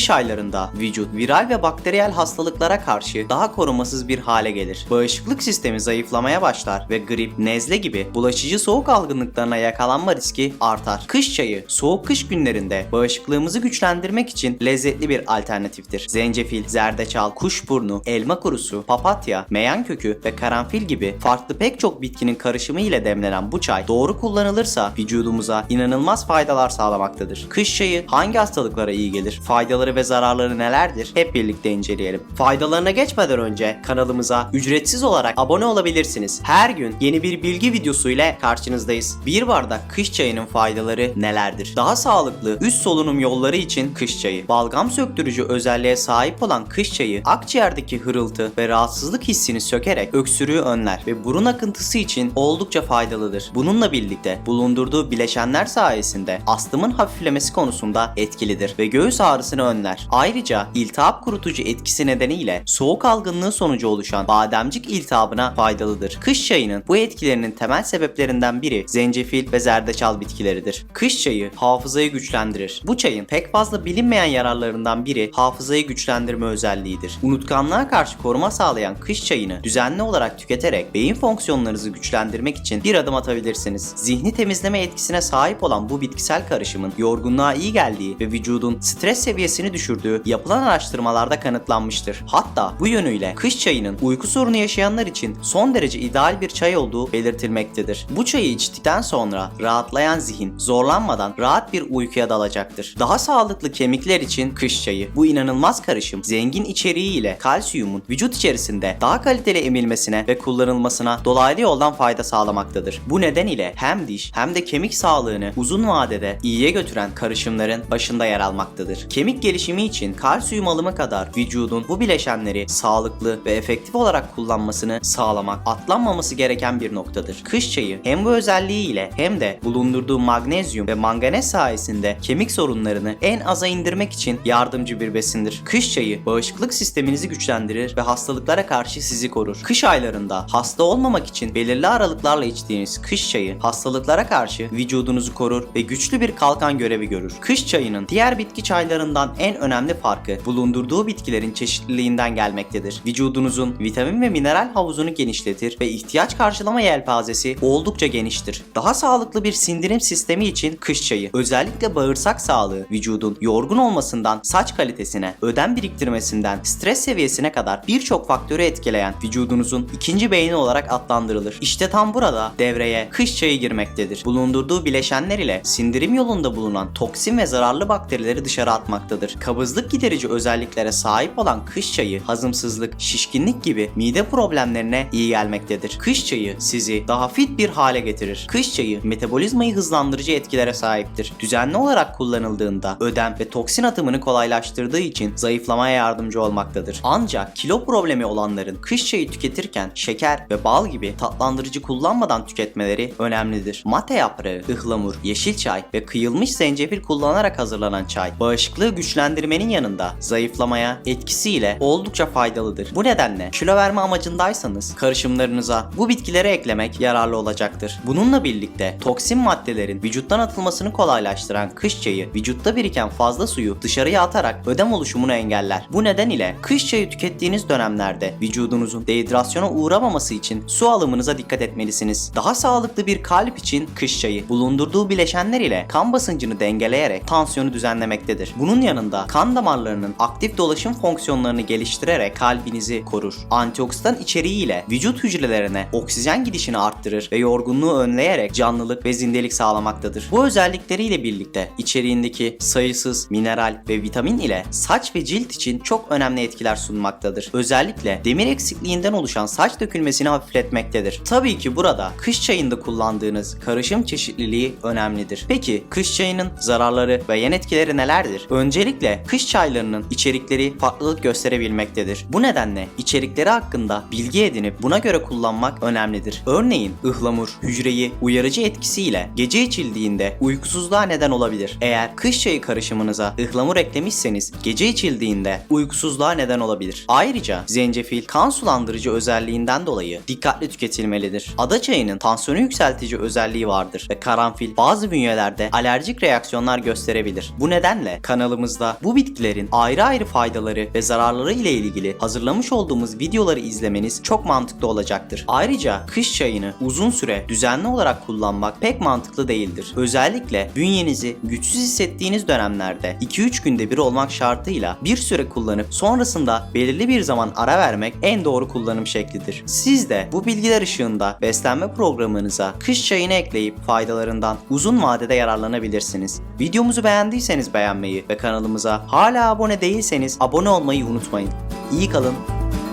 Kış aylarında vücut viral ve bakteriyel hastalıklara karşı daha korumasız bir hale gelir. Bağışıklık sistemi zayıflamaya başlar ve grip, nezle gibi bulaşıcı soğuk algınlıklarına yakalanma riski artar. Kış çayı soğuk kış günlerinde bağışıklığımızı güçlendirmek için lezzetli bir alternatiftir. Zencefil, zerdeçal, kuşburnu, elma kurusu, papatya, meyan kökü ve karanfil gibi farklı pek çok bitkinin karışımı ile demlenen bu çay doğru kullanılırsa vücudumuza inanılmaz faydalar sağlamaktadır. Kış çayı hangi hastalıklara iyi gelir? Faydaları ve zararları nelerdir? Hep birlikte inceleyelim. Faydalarına geçmeden önce kanalımıza ücretsiz olarak abone olabilirsiniz. Her gün yeni bir bilgi videosu ile karşınızdayız. Bir bardak kış çayının faydaları nelerdir? Daha sağlıklı üst solunum yolları için kış çayı. Balgam söktürücü özelliğe sahip olan kış çayı akciğerdeki hırıltı ve rahatsızlık hissini sökerek öksürüğü önler ve burun akıntısı için oldukça faydalıdır. Bununla birlikte bulundurduğu bileşenler sayesinde astımın hafiflemesi konusunda etkilidir ve göğüs ağrısını önler. Ayrıca iltihap kurutucu etkisi nedeniyle soğuk algınlığı sonucu oluşan bademcik iltihabına faydalıdır. Kış çayının bu etkilerinin temel sebeplerinden biri zencefil ve zerdeçal bitkileridir. Kış çayı hafızayı güçlendirir. Bu çayın pek fazla bilinmeyen yararlarından biri hafızayı güçlendirme özelliğidir. Unutkanlığa karşı koruma sağlayan kış çayını düzenli olarak tüketerek beyin fonksiyonlarınızı güçlendirmek için bir adım atabilirsiniz. Zihni temizleme etkisine sahip olan bu bitkisel karışımın yorgunluğa iyi geldiği ve vücudun stres seviyesini düşürdüğü yapılan araştırmalarda kanıtlanmıştır. Hatta bu yönüyle kış çayının uyku sorunu yaşayanlar için son derece ideal bir çay olduğu belirtilmektedir. Bu çayı içtikten sonra rahatlayan zihin zorlanmadan rahat bir uykuya dalacaktır. Daha sağlıklı kemikler için kış çayı. Bu inanılmaz karışım zengin içeriği ile kalsiyumun vücut içerisinde daha kaliteli emilmesine ve kullanılmasına dolaylı yoldan fayda sağlamaktadır. Bu neden ile hem diş hem de kemik sağlığını uzun vadede iyiye götüren karışımların başında yer almaktadır. Kemik gelişimi için kalsiyum alımı kadar vücudun bu bileşenleri sağlıklı ve efektif olarak kullanmasını sağlamak atlanmaması gereken bir noktadır. Kış çayı hem bu özelliği ile hem de bulundurduğu magnezyum ve manganez sayesinde kemik sorunlarını en aza indirmek için yardımcı bir besindir. Kış çayı bağışıklık sisteminizi güçlendirir ve hastalıklara karşı sizi korur. Kış aylarında hasta olmamak için belirli aralıklarla içtiğiniz kış çayı hastalıklara karşı vücudunuzu korur ve güçlü bir kalkan görevi görür. Kış çayının diğer bitki çaylarından en önemli farkı bulundurduğu bitkilerin çeşitliliğinden gelmektedir. Vücudunuzun vitamin ve mineral havuzunu genişletir ve ihtiyaç karşılama yelpazesi oldukça geniştir. Daha sağlıklı bir sindirim sistemi için kış çayı özellikle bağırsak sağlığı vücudun yorgun olmasından saç kalitesine, ödem biriktirmesinden stres seviyesine kadar birçok faktörü etkileyen vücudunuzun ikinci beyni olarak adlandırılır. İşte tam burada devreye kış çayı girmektedir. Bulundurduğu bileşenler ile sindirim yolunda bulunan toksin ve zararlı bakterileri dışarı atmaktadır. Kabızlık giderici özelliklere sahip olan kış çayı hazımsızlık, şişkinlik gibi mide problemlerine iyi gelmektedir. Kış çayı sizi daha fit bir hale getirir. Kış çayı metabolizmayı hızlandırıcı etkilere sahiptir. Düzenli olarak kullanıldığında ödem ve toksin atımını kolaylaştırdığı için zayıflamaya yardımcı olmaktadır. Ancak kilo problemi olanların kış çayı tüketirken şeker ve bal gibi tatlandırıcı kullanmadan tüketmeleri önemlidir. Mate yaprağı, ıhlamur, yeşil çay ve kıyılmış zencefil kullanarak hazırlanan çay bağışıklığı güçlendirmenin yanında zayıflamaya etkisiyle oldukça faydalıdır. Bu nedenle kilo verme amacındaysanız karışımlarınıza bu bitkileri eklemek yararlı olacaktır. Bununla birlikte toksin maddelerin vücuttan atılmasını kolaylaştıran kış çayı vücutta biriken fazla suyu dışarıya atarak ödem oluşumunu engeller. Bu neden ile kış çayı tükettiğiniz dönemlerde vücudunuzun dehidrasyona uğramaması için su alımınıza dikkat etmelisiniz. Daha sağlıklı bir kalp için kış çayı bulundurduğu bileşenler ile kan basıncını dengeleyerek tansiyonu düzenlemektedir. Bunun yanında kan damarlarının aktif dolaşım fonksiyonlarını geliştirerek kalbinizi korur. Antioksidan içeriğiyle vücut hücrelerine oksijen gidişini arttırır ve yorgunluğu önleyerek canlılık ve zindelik sağlamaktadır. Bu özellikleriyle birlikte içeriğindeki sayısız mineral ve vitamin ile saç ve cilt için çok önemli etkiler sunmaktadır. Özellikle demir eksikliğinden oluşan saç dökülmesini hafifletmektedir. Tabii ki burada kış çayında kullandığınız karışım çeşitliliği önemlidir. Peki kış çayının zararları ve yan etkileri nelerdir? Öncelikle kış çaylarının içerikleri farklılık gösterebilmektedir. Bu nedenle içerikleri hakkında bilgi edinip buna göre kullanmak önemlidir. Örneğin ıhlamur hücreyi uyarıcı etkisiyle gece içildiğinde uykusuzluğa neden olabilir. Eğer kış çayı karışımınıza ıhlamur eklemişseniz gece içildiğinde uykusuzluğa neden olabilir. Ayrıca zencefil kan sulandırıcı özelliğinden dolayı dikkatli tüketilmelidir. Ada çayının tansiyonu yükseltici özelliği vardır ve karanfil bazı bünyelerde alerjik reaksiyonlar gösterebilir. Bu nedenle kanalımızda Bu bitkilerin ayrı ayrı faydaları ve zararları ile ilgili hazırlamış olduğumuz videoları izlemeniz çok mantıklı olacaktır. Ayrıca kış çayını uzun süre düzenli olarak kullanmak pek mantıklı değildir. Özellikle bünyenizi güçsüz hissettiğiniz dönemlerde 2-3 günde bir olmak şartıyla bir süre kullanıp sonrasında belirli bir zaman ara vermek en doğru kullanım şeklidir. Siz de bu bilgiler ışığında beslenme programınıza kış çayını ekleyip faydalarından uzun vadede yararlanabilirsiniz. Videomuzu beğendiyseniz beğenmeyi ve kanalımıza hala abone değilseniz abone olmayı unutmayın. İyi kalın,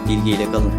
bilgiyle kalın.